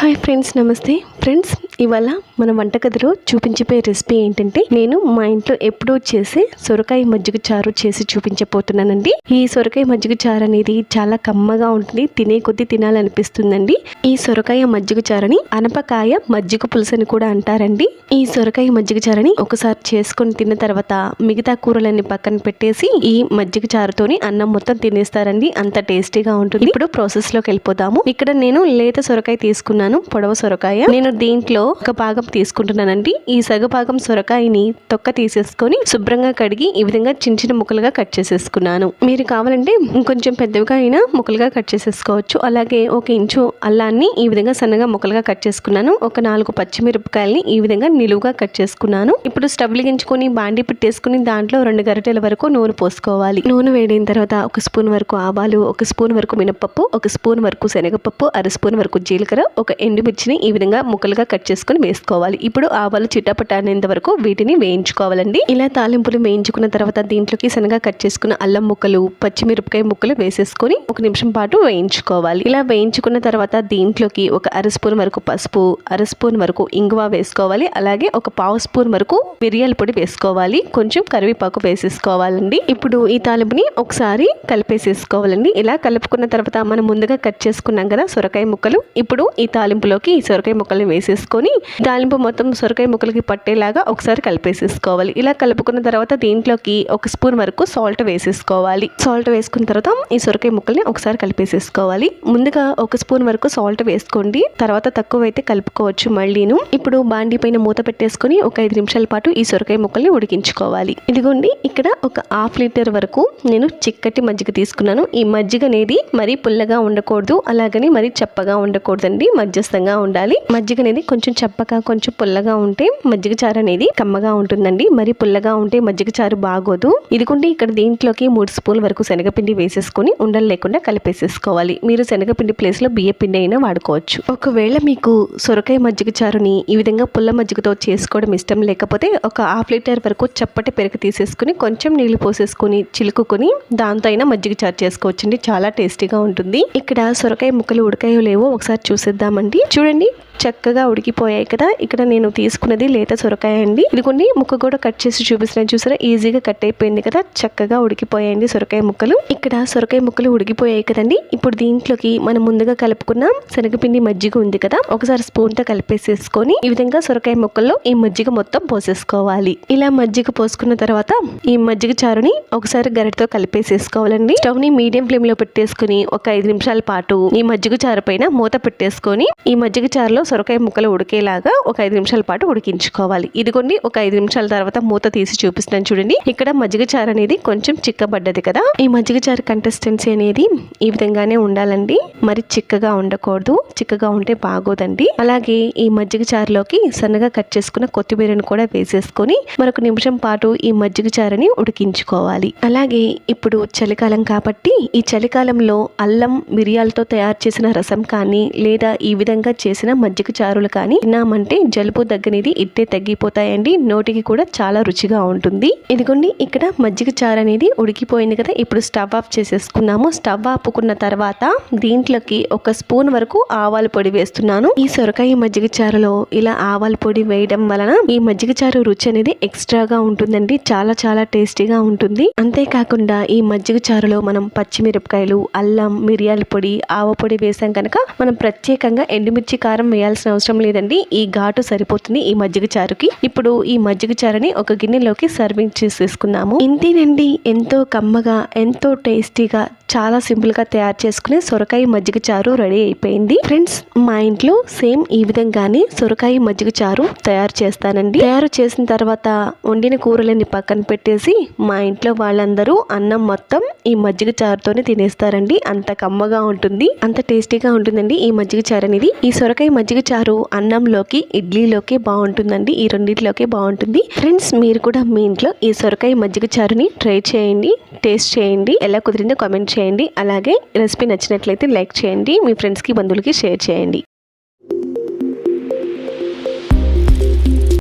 Hi friends నమస్తే. Friends ఇవాళ మన వంటగదిలో చూపించిపోయే రెసిపీ ఏంటంటే నేను మా ఇంట్లో ఎప్పుడూ చేసే సొరకాయ మజ్జిగ చారు చేసి చూపించబోతున్నానండి. ఈ సొరకాయ మజ్జిగ చారు అనేది చాలా కమ్మగా ఉంటుంది తినే కొద్దీ తినాలనిపిస్తుందండి. ఈ సొరకాయ మజ్జిగ చారని అనపకాయ మజ్జిగ పులుసు అని కూడా అంటారండి. ఈ సొరకాయ మజ్జిగ చారని ఒకసారి చేసుకొని తిన్న తర్వాత మిగతా కూరలన్నీ పక్కన పెట్టేసి ఈ మజ్జిగ చారుతోని అన్నం మొత్తం తినేస్తారండి. అంత టేస్టీగా ఉంటుంది. ఇప్పుడు ప్రాసెస్లోకి వెళ్ళిపోతాము ఇక్కడ నేను లేత సొరకాయ తీసుకున్నాను పొడవ సొరకాయ. నేను దీంట్లో ఒక భాగం తీసుకుంటున్నానండి. ఈ సగ భాగం సొరకాయని తొక్క తీసేసుకొని శుభ్రంగా కడిగి ఈ విధంగా చిన్న చిన్న ముక్కలుగా కట్ చేసేసుకున్నాను. మీరు కావాలంటే ఇంకొంచెం పెద్దవిగా అయినా ముక్కలుగా కట్ చేసేసుకోవచ్చు. అలాగే ఒక ఇంచు అల్లాన్ని ఈ విధంగా సన్నగా ముక్కలుగా కట్ చేసుకున్నాను. ఒక నాలుగు పచ్చిమిరపకాయల్ని ఈ విధంగా నిలువుగా కట్ చేసుకున్నాను. ఇప్పుడు స్టవ్ వెలిగించుకొని బాండి పెట్టేసుకుని దాంట్లో రెండు గరిటెల వరకు నూనె పోసుకోవాలి. నూనె వేడిన తర్వాత ఒక స్పూన్ వరకు ఆవాలు ఒక స్పూన్ వరకు మినపప్పు ఒక స్పూన్ వరకు శనగపప్పు అర స్పూన్ వరకు జీలకర్ర ఒక ఎండుమిర్చిని ఈ విధంగా ముక్కలుగా కట్ చేసుకుని వేసుకోవాలి. ఇప్పుడు ఆవాలు చిట్టపట్టనేంత వరకు వీటిని వేయించుకోవాలండి. ఇలా తాలింపులు వేయించుకున్న తర్వాత దీంట్లోకి సన్నగా కట్ చేసుకున్న అల్లం ముక్కలు పచ్చిమిరపకాయ ముక్కలు వేసేసుకొని ఒక నిమిషం పాటు వేయించుకోవాలి. ఇలా వేయించుకున్న తర్వాత దీంట్లోకి ఒక అర స్పూన్ వరకు పసుపు అర స్పూన్ వరకు ఇంగువ వేసుకోవాలి. అలాగే ఒక పావు స్పూన్ వరకు మిరియాల పొడి వేసుకోవాలి. కొంచెం కరివేపాకు వేసేసుకోవాలండి. ఇప్పుడు ఈ తాలింపుని ఒకసారి కలిపేసేసుకోవాలండి. ఇలా కలుపుకున్న తర్వాత మనం ముందుగా కట్ చేసుకున్నాం కదా సొరకాయ ముక్కలు. ఇప్పుడు ఈ తాలింపులోకి ఈ సొరకాయ ముక్కల్ని వేసేసుకొని తాలింపు మొత్తం సొరకాయ ముక్కలకి పట్టేలాగా ఒకసారి కలిపేసేసుకోవాలి. ఇలా కలుపుకున్న తర్వాత దీంట్లోకి ఒక స్పూన్ వరకు సాల్ట్ వేసేసుకోవాలి. సాల్ట్ వేసుకున్న తర్వాత ఈ సొరకాయ ముక్కల్ని ఒకసారి కలిపేసేసుకోవాలి. ముందుగా ఒక స్పూన్ వరకు సాల్ట్ వేసుకోండి. తర్వాత తక్కువ అయితే కలుపుకోవచ్చు మళ్ళీను. ఇప్పుడు బాండి పైన మూత పెట్టేసుకొని ఒక ఐదు నిమిషాల పాటు ఈ సొరకాయ ముక్కల్ని ఉడికించుకోవాలి. ఇదిగోండి ఇక్కడ ఒక హాఫ్ లీటర్ వరకు నేను చిక్కటి మజ్జిగ తీసుకున్నాను. ఈ మజ్జిగ అనేది మరీ పుల్లగా ఉండకూడదు అలాగని మరీ చప్పగా ఉండకూడదండి మధ్యస్థంగా ఉండాలి. మజ్జిగ అనేది కొంచెం చెప్పక కొంచెం పుల్లగా ఉంటే మజ్జిగ చారు అనేది కమ్మగా ఉంటుందండి. మరి పుల్లగా ఉంటే మజ్జిగ చారు బాగోదు. ఇదిగోండి ఇక్కడ దీంట్లోకి మూడు స్పూన్ల వరకు శనగపిండి వేసేసుకొని ఉండలు లేకుండా కలిపేసేసుకోవాలి. మీరు శనగపిండి ప్లేస్లో బియ్య పిండి అయినా వాడుకోవచ్చు. ఒకవేళ మీకు సొరకాయ మజ్జిగ చారుని ఈ విధంగా పుల్ల మజ్జిగతో చేసుకోవడం ఇష్టం లేకపోతే ఒక హాఫ్ లీటర్ వరకు చప్పటి పెరుగు తీసేసుకుని కొంచెం నీళ్ళు పోసేసుకొని చిలుకుని దాంతో అయినా మజ్జిగ చారు చేసుకోవచ్చండి. చాలా టేస్టీగా ఉంటుంది. ఇక్కడ సొరకాయ ముక్కలు ఉడకాయో లేవో ఒకసారి చూసేద్దామండి. చూడండి చక్కగా ఉడికి ఉడికిపోయాయి కదా ఇక్కడ నేను తీసుకున్నది లేత సొరకాయ అండి. ఇదిగోండి ముక్క కూడా కట్ చేసి చూపిస్తున్నాను చూసారా? ఈజీగా కట్ అయిపోయింది కదా చక్కగా ఉడికిపోయాయండి సొరకాయ ముక్కలు. ఇక్కడ సొరకాయ ముక్కలు ఉడికిపోయాయి కదండి. ఇప్పుడు దీంట్లోకి మనం ముందుగా కలుపుకున్న శనగపిండి మజ్జిగ ఉంది కదా ఒకసారి స్పూన్తో కలిపేసేసుకొని ఈ విధంగా సొరకాయ ముక్కల్లో ఈ మజ్జిగ మొత్తం పోసేసుకోవాలి. ఇలా మజ్జిగ పోసుకున్న తర్వాత ఈ మజ్జిగ చారుని ఒకసారి గరిటతో కలిపేసేసుకోవాలండి. స్టవ్ని మీడియం ఫ్లేమ్లో పెట్టేసుకుని ఒక ఐదు నిమిషాల పాటు ఈ మజ్జిగ చారు పైన మూత పెట్టేసుకొని ఈ మజ్జిగ చారులో సొరకాయ ముక్కలు ఉడికేలాగా ఒక ఐదు నిమిషాల పాటు ఉడికించుకోవాలి. ఇదిగోండి ఒక ఐదు నిమిషాల తర్వాత మూత తీసి చూపిస్తున్నాను చూడండి. ఇక్కడ మజ్జిగ చారు అనేది కొంచెం చిక్కబడ్డది కదా. ఈ మజ్జిగ చారు కంటెస్టెన్సీ అనేది ఈ విధంగానే ఉండాలండి. మరి చిక్కగా ఉండకూడదు. చిక్కగా ఉంటే బాగోదండి. అలాగే ఈ మజ్జిగ చారులోకి సన్నగా కట్ చేసుకున్న కొత్తిమీరను కూడా వేసేసుకొని మరొక నిమిషం పాటు ఈ మజ్జిగ చారుని ఉడికించుకోవాలి. అలాగే ఇప్పుడు చలికాలం కాబట్టి ఈ చలికాలంలో అల్లం మిరియాలతో తయారు చేసిన రసం కానీ లేదా ఈ విధంగా చేసిన మజ్జిగ చారులు కానీ తిన్నామంటే జలుబు దగ్గనేది ఇట్టే తగ్గిపోతాయండి. నోటికి కూడా చాలా రుచిగా ఉంటుంది. ఇదిగోండి ఇక్కడ మజ్జిగ చారు అనేది ఉడికిపోయింది కదా ఇప్పుడు స్టవ్ ఆఫ్ చేసేసుకున్నాము. స్టవ్ ఆపుకున్న తర్వాత దీంట్లోకి ఒక స్పూన్ వరకు ఆవాల పొడి వేస్తున్నాను. ఈ సొరకాయ మజ్జిగ చారులో ఇలా ఆవాల పొడి వేయడం వలన ఈ మజ్జిగ చారు రుచి అనేది ఎక్స్ట్రాగా ఉంటుందండి. చాలా చాలా టేస్టీగా ఉంటుంది. అంతేకాకుండా ఈ మజ్జిగ చారులో మనం పచ్చిమిరపకాయలు అల్లం మిరియాల పొడి ఆవ పొడి వేసాం కనుక మనం ప్రత్యేకంగా ఎండుమిర్చి కారం వేయాల్సిన అవసరం లేదండి. ఈ ఘాటు సరిపోతుంది. ఈ మజ్జిగ చారుకి. ఇప్పుడు ఈ మజ్జిగ చారుని ఒక గిన్నెలోకి సర్వింగ్ చేసేసుకున్నాము. ఇంతేనండి ఎంతో కమ్మగా ఎంతో టేస్టీగా చాలా సింపుల్గా తయారు చేసుకునే సొరకాయ మజ్జిగ చారు రెడీ అయిపోయింది. ఫ్రెండ్స్ మా ఇంట్లో సేమ్ ఈ విధంగానే సొరకాయ మజ్జిగ చారు తయారు చేస్తానండి. తయారు చేసిన తర్వాత వండిన కూరలని పక్కన పెట్టేసి మా ఇంట్లో వాళ్ళందరూ అన్నం మొత్తం ఈ మజ్జిగ చారుతోనే తినేస్తారండి. అంత కమ్మగా ఉంటుంది. అంత టేస్టీగా ఉంటుందండి ఈ మజ్జిగ చారు అనేది ఈ సొరకాయ మజ్జిగ చారు అన్నం అన్నంలోకి ఇడ్లీలోకి బాగుంటుందండి. ఈ రెండింటిలోకి బాగుంటుంది. ఫ్రెండ్స్ మీరు కూడా మీ ఇంట్లో ఈ సొరకాయ మజ్జిగ చారుని ట్రై చేయండి టేస్ట్ చేయండి ఎలా కుదిరిందో కామెంట్ చేయండి. అలాగే రెసిపీ నచ్చినట్లయితే లైక్ చేయండి మీ ఫ్రెండ్స్కి బంధువులకి షేర్ చేయండి.